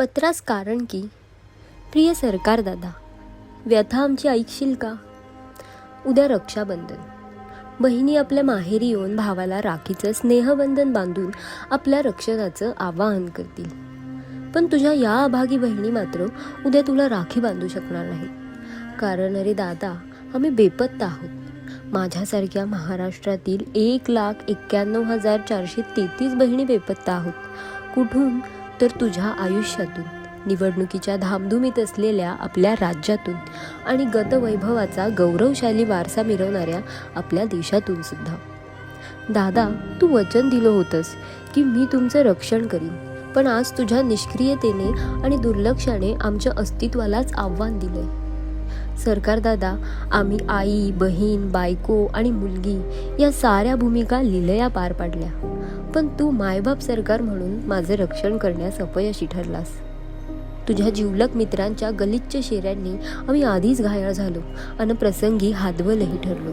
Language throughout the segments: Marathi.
पत्रास कारण की प्रिय सरकार दादा व्यथा आमची ऐकशील का? उद्या रक्षाबंधन. बहिणी आपल्या माहेरी येऊन भावाला राखीचं स्नेहबंधन बांधून आपल्या रक्षणाचं आवाहन करतील. पण तुझ्या या अभागी बहिणी मात्र उद्या तुला राखी बांधू शकणार नाही. कारण अरे दादा आम्ही बेपत्ता आहोत. माझ्यासारख्या महाराष्ट्रातील एक लाख एक्क्याण्णव हजार चारशे तेहतीस बहिणी बेपत्ता आहोत. कुठून तर तुझ्या आयुष्यातून निवडणुकीच्या धामधुमीत असलेल्या आपल्या राज्यातून आणि गतवैभवाचा गौरवशाली वारसा मिरवणाऱ्या आपल्या देशातून सुद्धा. दादा तू वचन दिलं होतंस की मी तुमचं रक्षण करीन पण आज तुझ्या निष्क्रियतेने आणि दुर्लक्षाने आमच्या अस्तित्वालाच आव्हान दिलंय. सरकार दादा आम्ही आई बहीण बायको आणि मुलगी या साऱ्या भूमिका लिलया पार पाडल्या. पण तू मायबाप सरकार म्हणून माझं रक्षण करण्यास अपयशी ठरलास. तुझ्या जिवलक मित्रांच्या गलिच्छ शेऱ्यांनी आम्ही आधीच घायाळ झालो आणि प्रसंगी हादवलही ठरलो.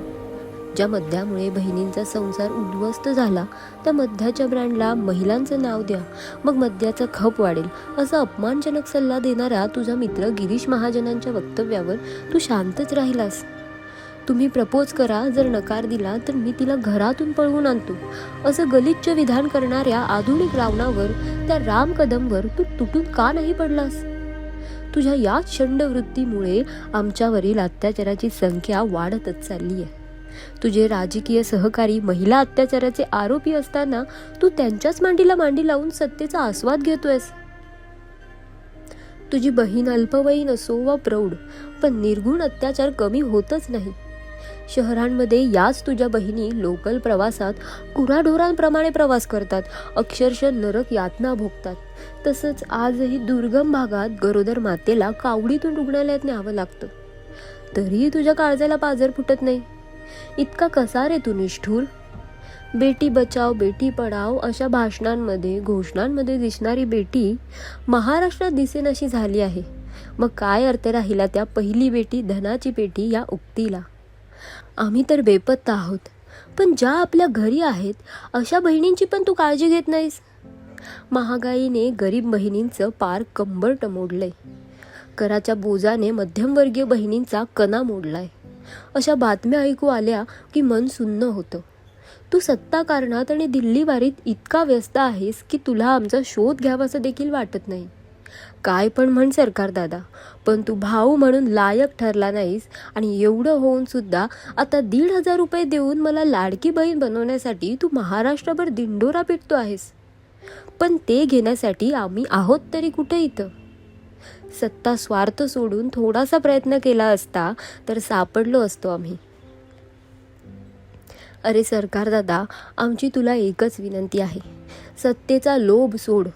ज्या मद्यामुळे बहिणींचा संसार उद्ध्वस्त झाला त्या मद्याच्या ब्रँडला महिलांचं नाव द्या मग मद्याचा खप वाढेल असा अपमानजनक सल्ला देणारा तुझा मित्र गिरीश महाजनांच्या वक्तव्यावर तू शांतच राहिलास. तुम्ही प्रपोज करा जर नकार दिला तर मी तिला घरातून पळवून आणतो. असं गलिच्छ विधान करणाऱ्या आधुनिक रावणावर त्या राम कदमवर तू तुटून का नाही पडलास? तुझ्या या चंड वृत्तीमुळे आमच्यावरील अत्याचाराची संख्या वाढतच चालली आहे तुझे राजकीय सहकारी महिला अत्याचाराचे आरोपी असताना तू त्यांच्याच मांडीला मांडी लावून सत्तेचा आस्वाद घेतोयस. तुझी बहीण अल्पवयीन असो वा प्रौढ पण निर्गुण अत्याचार कमी होतच नाही. शहरांमध्ये याच तुझ्या बहिणी लोकल प्रवासात कुराढोरांप्रमाणे प्रवास करतात. अक्षरशः नरक यातना भोगतात. तसंच आजही दुर्गम भागात गरोदर मातेला कावडीतून रुग्णालयात न्यावं लागतं. तरीही तुझ्या काळजाला पाजर फुटत नाही. इतका कसा रे तू निष्ठूर? बेटी बचाव बेटी पढाव अशा भाषणांमध्ये घोषणांमध्ये दिसणारी बेटी महाराष्ट्रात दिसेनाशी झाली आहे. मग काय अर्थ राहिला त्या पहिली बेटी धनाची पेटी या उक्तीला? आम्ही तर बेपत्ता आहोत. पण ज्या आपल्या घरी आहेत अशा बहिणींची पण तू काळजी घेत नाहीस. महागाईने गरीब बहिणींचं पार कंबरट मोडलंय. कराच्या बोजाने मध्यमवर्गीय बहिणींचा कणा मोडलाय. अशा बातम्या ऐकू आल्या की मन सुन्न होतं. तू सत्ता कारणात आणि दिल्लीवारीत इतका व्यस्त आहेस की तुला आमचा शोध घ्यावासा देखील वाटत नाही. काय पण म्हण सरकार दादा. पण तू भाऊ म्हणून लायक ठरला नाहीस आणि एवढं होऊन सुद्धा आता दीड हजार रुपये देऊन मला लाडकी बहीण बनवण्यासाठी तू महाराष्ट्रभर दिंडोरा पिटतो आहेस. पण ते घेण्यासाठी आम्ही आहोत तरी कुठे इथं? सत्ता स्वार्थ सोडून थोडासा प्रयत्न केला असता तर सापडलो असतो आम्ही. अरे सरकार दादा आमची तुला एकच विनंती आहे. सत्तेचा लोभ सोड.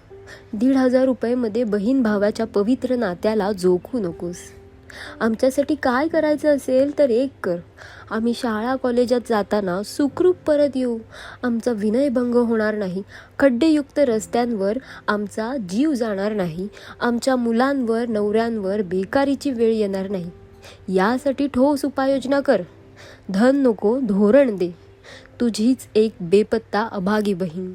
दीड हजार रुपयेमध्ये बहीण भावाच्या पवित्र नात्याला जोखू नकोस. आमच्यासाठी काय करायचं असेल तर एक कर. आम्ही शाळा कॉलेजात जाताना सुखरूप परत येऊ. आमचा विनयभंग होणार नाही. खड्डेयुक्त रस्त्यांवर आमचा जीव जाणार नाही. आमच्या मुलांवर नवऱ्यांवर बेकारीची वेळ येणार नाही. यासाठी ठोस उपाययोजना कर. धन नको धोरण दे. तुझीच एक बेपत्ता अभागी बहीण.